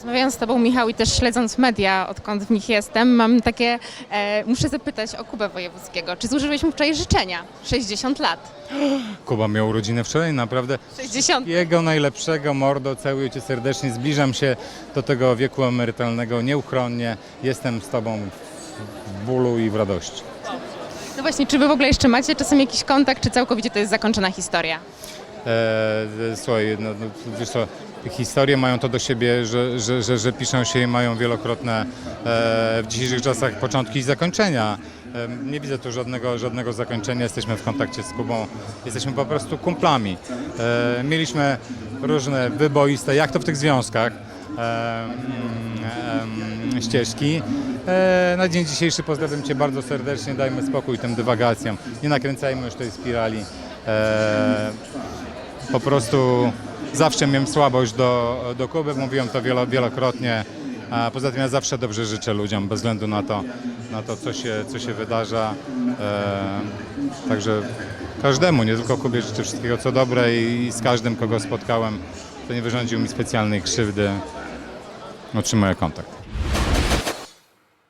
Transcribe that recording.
Rozmawiając z Tobą, Michał, i też śledząc media, odkąd w nich jestem, mam takie, e, muszę zapytać o Kubę Wojewódzkiego. Czy złożyłeś mu wczoraj życzenia? 60 lat. Kuba miał urodziny wczoraj, naprawdę 60. jego najlepszego mordo, całuję Cię serdecznie, zbliżam się do tego wieku emerytalnego nieuchronnie, jestem z Tobą w bólu i w radości. No właśnie, czy Wy w ogóle jeszcze macie czasem jakiś kontakt, czy całkowicie to jest zakończona historia? E, słuchaj, no, no, wiesz co, historie mają to do siebie, że, że, że, że piszą się i mają wielokrotne e, w dzisiejszych czasach początki i zakończenia. Nie widzę tu żadnego, żadnego zakończenia, jesteśmy w kontakcie z Kubą, jesteśmy po prostu kumplami. E, mieliśmy różne wyboiste, jak to w tych związkach, mm, em, ścieżki. Na dzień dzisiejszy pozdrawiam Cię bardzo serdecznie, dajmy spokój tym dywagacjom, nie nakręcajmy już tej spirali. Po prostu zawsze miałem słabość do, do Kuby, mówiłem to wielo, wielokrotnie. A poza tym ja zawsze dobrze życzę ludziom, bez względu na to, na to co, się, co się wydarza. E, także każdemu, nie tylko Kubie życzę wszystkiego co dobre i, i z każdym, kogo spotkałem, to nie wyrządził mi specjalnej krzywdy. Utrzymuję kontakt.